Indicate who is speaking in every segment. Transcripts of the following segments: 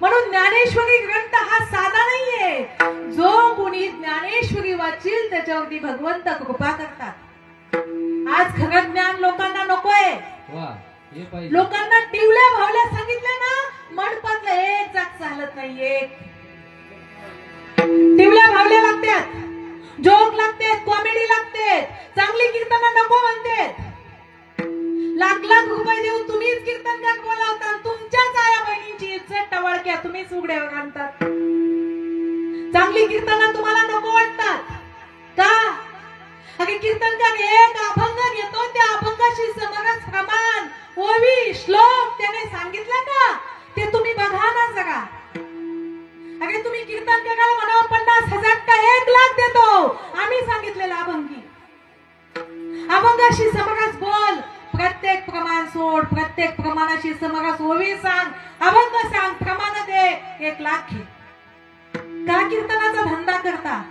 Speaker 1: म्हणून ज्ञानेश्वरी ग्रंथ हा साधा नाहीये. जो कोणी ज्ञानेश्वरी वाचील त्याच्यावरती भगवंत कृपा करतात. आज खरं ज्ञान लोकांना नकोय. लोकांना टिवल्या भावल्या सांगितलं ना मंडपातलं एक जाग चालत नाही एक टिवल्या भावल्या लागतात. जोक लागतात कॉमेडी लागते चांगली कीर्तन नको म्हणतात. लाख लाख रुपये देऊन तुम्हीच कीर्तन गात बोलावता. बहिणींची तुम्हीच उघड्यावर आणतात चांगली कीर्तन तुम्हाला नको वाटतात. का? अगे कीर्तनकार एक अभंग घेतो त्या अभंगाशी समरस प्रमाण ओवी श्लोक त्याने सांगितलं का? ते तुम्ही बघा ना जगा अगे तुम्ही कीर्तन करायला म्हणा पन्नास हजार का एक लाख देतो. आम्ही सांगितलेला अभंगी. अभंगाशी समरस बोल. प्रत्येक प्रमाण सोड प्रत्येक प्रमाणाशी समरस ओवी सांग अभंग सांग प्रमाण दे एक लाख. घे का कीर्तनाचा धंदा करता?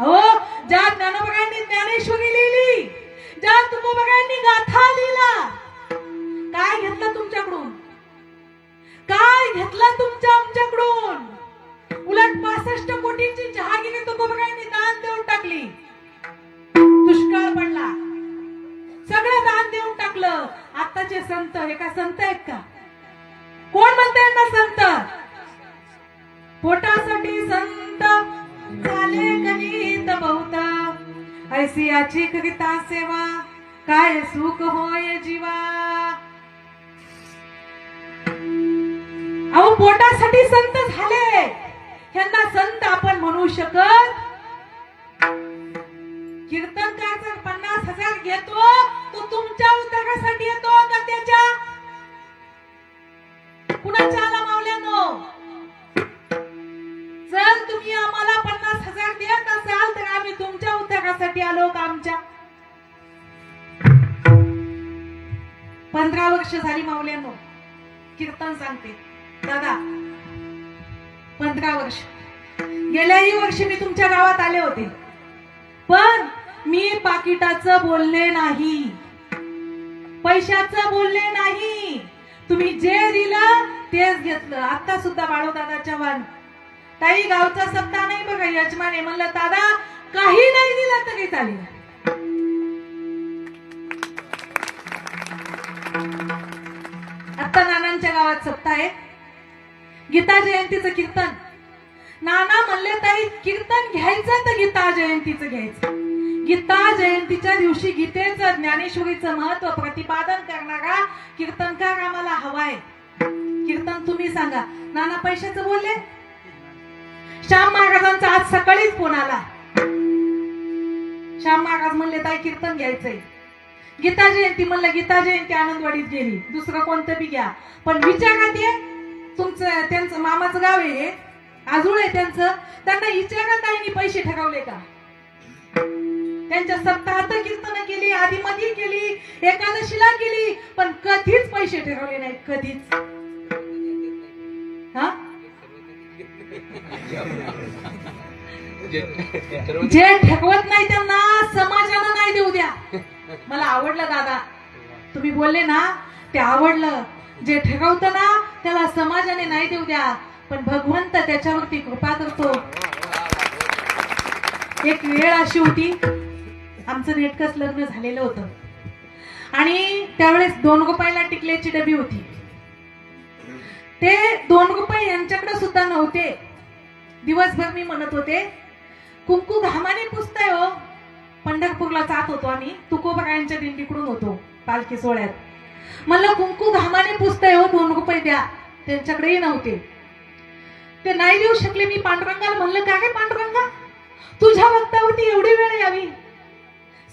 Speaker 1: हो ज्या ज्ञानोबरांनी ज्ञानेश्वरी लिहिली ज्या तुकोबरांनी गाथा लिहिला. काय घेतलं तुमच्याकडून? काय घेतलं तुमच्या आमच्याकडून? उलट पासष्ट कोटींची जहागिरी तुकोबरांनी दान देऊन टाकली. दुष्काळ पडला. सगळं देऊन टाकलं. आताचे संत हे का संत आहेत का? कोण म्हणताय ना संत? पोटासाठी संत झाले गणित बहुता ऐसी याची करिता सेवा काय सुख होय जीवा. अहो पोटासाठी संत झाले. यांना संत आपण म्हणू शकत आमच्या पंधरा वर्ष झाली मावल्यानो कीर्तन सांगते. दादा पंधरा वर्ष. गेल्याही वर्षी मी तुमच्या गावात आले होते. पण मी पाकिटाचं बोलले नाही. पैशाचं बोलले नाही. तुम्ही जे दिलं तेच घेतलं. आता सुद्धा बाळो दादाच्या चव्हाण ताई गावचा सत्ता नाही बघा यजमान म्हणलं दादा काही नाही दिलं तरी चालेल. आमच्या गावात सत्ता आहे. गीता जयंतीचं कीर्तन. नाना म्हणले ताई कीर्तन घ्यायचं तर गीता जयंतीचं घ्यायचं. गीता जयंतीच्या दिवशी गीतेचं ज्ञानेश्वरीचं महत्त्व प्रतिपादन करणारा कीर्तनकार आम्हाला हवाय कीर्तन तुम्ही सांगा. नाना पैशाचं बोलले. श्याम महाराजांचा आज सकाळीच फोन आला. श्याम महाराज म्हणले ताई कीर्तन घ्यायचंय. गीता जयंती म्हणलं गीता जयंती आनंदवाडीत गेली. दुसरं कोणतं बी घ्या. पण विचारात ये तुमचं त्यांचं मामाचं गाव आहे. आजूळ आहे त्यांचं. त्यांना विचारात ताईंनी पैसे ठरवले का? त्यांच्या सप्ताहात कीर्तन केली आधी मधी केली एकादशीला केली पण कधीच पैसे ठरवले नाहीत कधीच. हा? जे ठकवत नाही त्यांना समाजानं नाही देऊ द्या? मला आवडलं दादा. तुम्ही बोलले ना ते आवडलं. जे ठरवतं ना त्याला समाजाने नाही देऊ द्या. पण भगवंत त्याच्यावरती कृपा करतो. एक वेळ अशी होती आमचं नेटकच लग्न झालेलं होतं. आणि त्यावेळेस दोन रुपयाला टिकल्याची डबी होती. ते दोन रुपये यांच्याकडे सुद्धा नव्हते. दिवसभर मी म्हणत होते कुंकू घामाने पुसताय हो. पंढरपूरला जात होतो आम्ही. तुकोबरायांच्या दिंडीकडून होतो पालखी सोहळ्यात. म्हणलं कुंकू घामाने पुसतंय हो दोन रुपये द्या. त्यांच्याकडेही नव्हते. ते नाही देऊ शकले मी पांडुरंगाला. म्हणलं का रे पांडुरंगा? तुझ्या भक्तावरती एवढी वेळ यावी?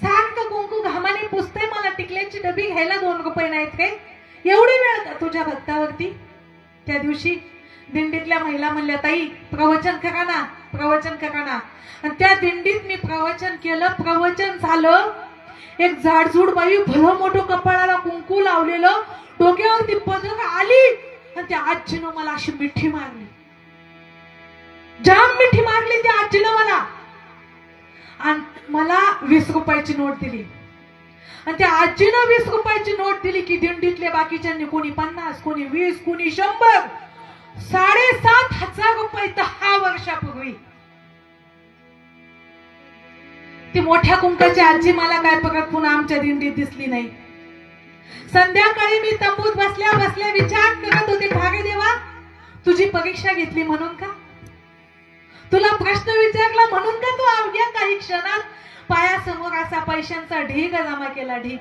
Speaker 1: सारखं कुंकू घामाने पुसतंय मला? टिकल्याची डबी घ्यायला दोन रुपये नाहीत काय? एवढी वेळ का तुझ्या भक्तावरती त्या दिवशी दिंडीतल्या महिला म्हणल्या ताई प्रवचन करा ना. प्रवचन करा आणि त्या दिंडीत मी प्रवचन केलं. प्रवचन झालं. एक झाडझूड बाई भलं मोठं कपाळाला कुंकू लावलेलं. डोक्यावरती पदक आली. आणि त्या आजीनं मला अशी मिठी मारली. जाम मिठी मारली त्या आजीनं मला. आणि मला वीस रुपयाची नोट दिली. आणि त्या आजीनं वीस रुपयाची नोट दिली की दिंडीतले बाकीच्यांनी कोणी पन्नास कोणी वीस कोणी शंभर. साडेसात हजार रुपये दहा वर्षापूर्वी. ती मोठ्या कुंकाची आजी मला काय परत पुन्हा आमच्या दिंडीत दिसली नाही. संध्याकाळी मी तंबूत बसल्या बसल्या विचार करत होते ठागे देवा तुझी परीक्षा घेतली म्हणून का? तुला प्रश्न विचारला म्हणून का तू अवघ्या काही क्षणात पायासमोर असा पैशांचा ढीग जमा केला ढीग?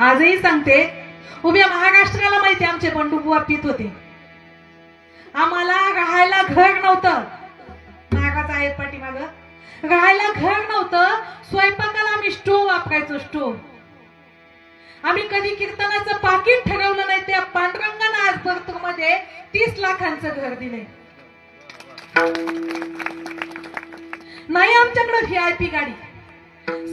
Speaker 1: आजही सांगते उभ्या महाराष्ट्राला माहिती आमचे बंडू बुवा पित होते. आम्हाला राहायला घर नव्हतं. नागाचा आहे पाठीमाग. राहायला घर नव्हतं. स्वयंपाकाला आम्ही स्टोव वापरायचो स्टोव आम्ही कधी कीर्तनाचं पाकिट ठरवलं नाही त्या पांडुरंगानं आज भरतूरमध्ये तीस लाखांचं घर दिलंय. नाही आमच्याकडे व्ही आय पी गाडी.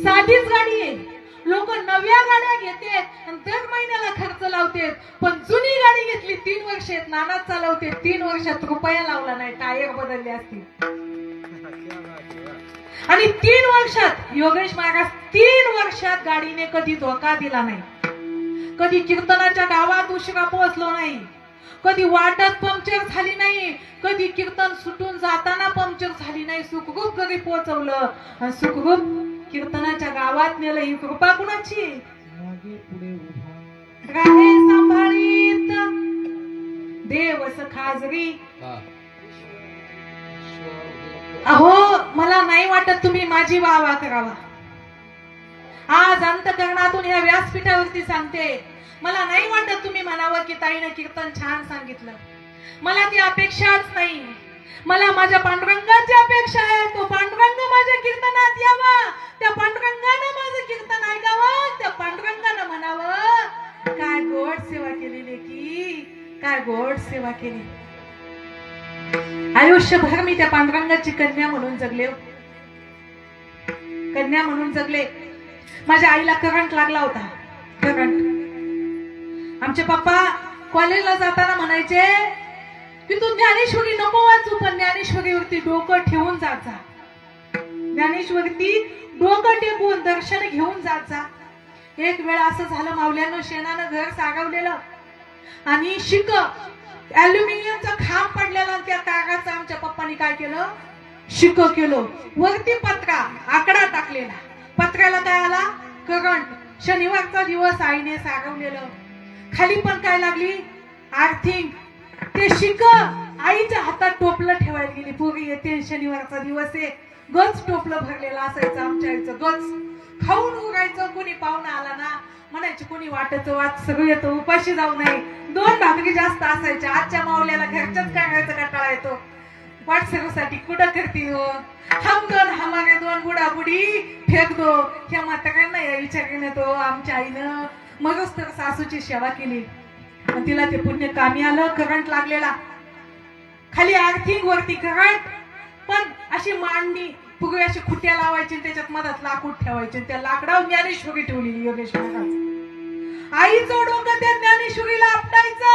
Speaker 1: साधीच गाडी आहे. लोक नव्या गाड्या घेते आणि दर महिन्याला खर्च लावते पण जुनी गाडी घेतली तीन वर्ष नाना चालवते तीन वर्षात रुपया लावला नाही टायर बदलले असतील. आणि तीन वर्षात योगेश महाराज तीन वर्षात गाडीने कधी धोका दिला नाही. कधी कीर्तनाच्या गावात उशिरा पोहोचलो नाही. कधी वाटत पंक्चर झाली नाही. कधी कीर्तन सुटून जाताना पंक्चर झाली नाही. सुखरूप घरी पोहोचवलं. आणि सुखरूप कीर्तनाच्या गावात नेलं ही कृपा कुणाची? आहे?
Speaker 2: मागे पुढे उभा.
Speaker 1: राहे सांभाळीत. देवस खाजगी.
Speaker 2: हा.
Speaker 1: अहो मला नाही वाटत तुम्ही माझी वावा करावा. आज अंतकरणातून या व्यासपीठावरती सांगते. मला नाही वाटत तुम्ही म्हणावं की ताईनं कीर्तन छान सांगितलं. मला ती अपेक्षाच नाही. मला माझ्या पांडुरंगाची अपेक्षा आहे. तो पांडुरंग माझ्या कीर्तनात यावा. त्या पांडुरंगानं माझं कीर्तन ऐकावं. त्या पांडुरंगानं म्हणावं काय गोड सेवा केलेली की काय गोड सेवा केली. आयुष्यभर मी त्या पांडुरंगाची कन्या म्हणून जगले हो. कन्या म्हणून जगले. माझ्या आईला करंट लागला होता. करंट आमचे पप्पा कॉलेजला जाताना म्हणायचे की तू ज्ञानेश्वरी नको वाचू पण ज्ञानेश्वरीवरती डोकं ठेवून जात जा. ज्ञानेश्वरती डोकं टेकून दर्शन घेऊन जात जा. एक वेळ असं झालं मावल्यानं शेणानं घर सागवलेलं. आणि शिक अल्युमिनियमचा खांब पडलेला त्या तागाचं आमच्या पप्पानी काय केलं? शिक केलं. वरती पत्रा आकडा टाकलेला. पत्र्याला काय आला? करंट. शनिवारचा दिवस आईने सागवलेलं. खाली पण काय लागली? आर्थिंग. ते शिक. आईच्या हातात टोपलं ठेवायला गेली. पोरी येते शनिवारचा दिवस आहे. गच टोपलं भरलेलं असायचं आमच्या आईचं. गच खाऊन उगायचं कोणी पाहुणा आला ना म्हणायचे कोणी वाटत वाच सगळं येतो उपाशी जाऊ नये दोन भाकरी जास्त असायच्या. आजच्या मावल्याला घरच्याच करायचं कंटाळा येतो वाटसरूसाठी कुठं करती हो? हम दोन हमारे दोन बुडा बुडी फेक दो ह्या म्हाताऱ्यांना या विचारीनं तो हो, आमच्या आईनं. मगच तर सासूची सेवा केली. आणि तिला ते पुण्य कामी आलं करंट लागलेला. खाली अर्थिंग वरती करंट पण अशी मांडणी पूर्वी अशी खुट्या लावायची त्याच्यात मधात लाकूड ठेवायचे. त्या लाकडावर ज्ञानेश्वरी ठेवलेली योगेश महाराज. आईचं डोकं त्या ज्ञानेश्वरीला आपटायचं.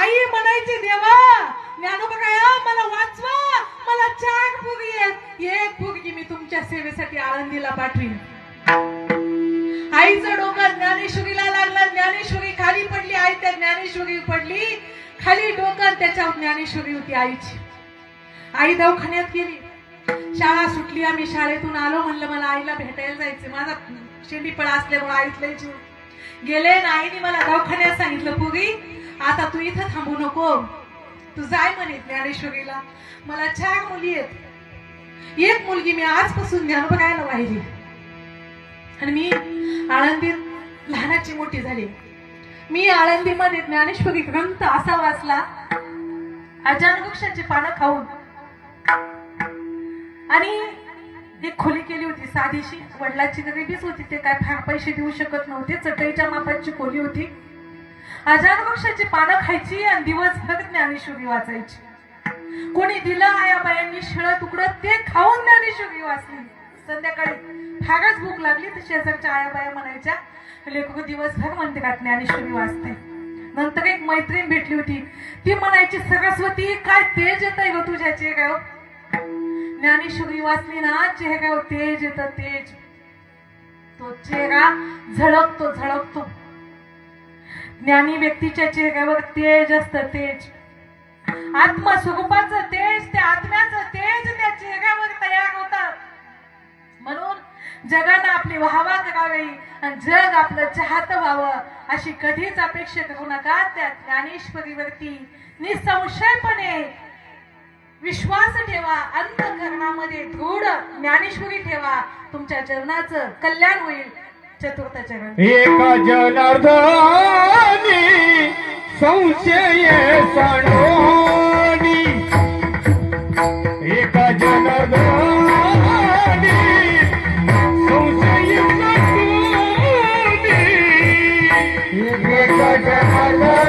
Speaker 1: आई म्हणायची देवा ज्ञानोबा काय मला वाचवा मला चार पुरी आहेत. एक पुरगी मी तुमच्या सेवेसाठी आळंदीला पाठवीन. आईचं डोकं ज्ञानेश्वरीला लागलं. ज्ञानेश्वरी खाली पडली ज्ञानेश्वरी पडली खाली डोकं त्याच्यावर ज्ञानेश्वरी होती आईची. आई दवाखान्यात गेली. शाळा सुटली आम्ही शाळेतून आलो म्हणलं मला आईला भेटायला जायचं माझा शेंडीपळा असल्यामुळे आईतलं जीव. गेले ना आईने मला दवाखान्यात सांगितलं पुरी आता तू इथं थांबू नको. तू जाय म्हणे ज्ञानेश्वरीला. मला चार मुली आहेत. एक मुलगी मी आजपासून ज्ञान बघायला वाहिली आणि मी आळंदीत लहानाची मोठी झाली. मी आळंदीमध्ये ज्ञानेश्वरी ग्रंथ असा वाचला अजान वृक्षाची पानं खाऊन. आणि एक खोली केली होती साधीशी वडिलाची गरिबीच होती ते काय फार पैसे देऊ शकत नव्हते चटईच्या मापाची खोली होती. अजान वृक्षाची पानं खायची आणि दिवसभर ज्ञानेश्वरी वाचायची. कोणी दिलं आया बायांनी शिळ तुकडं ते खाऊन ज्ञानेश्वरी वाचली. संध्याकाळी फारच भूक लागली तर शेजारच्या आयाबाया म्हणायच्या लेखक दिवसभर म्हणते का ज्ञानेश्वरी वाचते. नंतर एक मैत्रीण भेटली होती. ती म्हणायची सरस्वती काय तेज येत आहे ग तुझ्या चेहऱ्यावर? ज्ञानेश्वरी वाचली ना चेहऱ्यावर तेज येत तेज. तो चेहरा झळकतो झळकतो. ज्ञानी व्यक्तीच्या चेहऱ्यावर तेज असत तेज. आत्मस्वरूपाचं तेज त्या आत्म्याचं तेज त्या चेहऱ्यावर तयार होतं. म्हणून जगानं आपली वाहवा करावी आणि जग आपलं चाहत व्हावं अशी कधीच अपेक्षा करू नका. त्या ज्ञानेश्वरीवरती निसंशयपणे विश्वास ठेवा अंतकरणामध्ये दृढ ज्ञानेश्वरी ठेवा. तुमच्या जीवनाचं कल्याण होईल. चतुर्थ चरण.
Speaker 3: एका जनार्दनी संशय सांडोनी एका जनार्दनी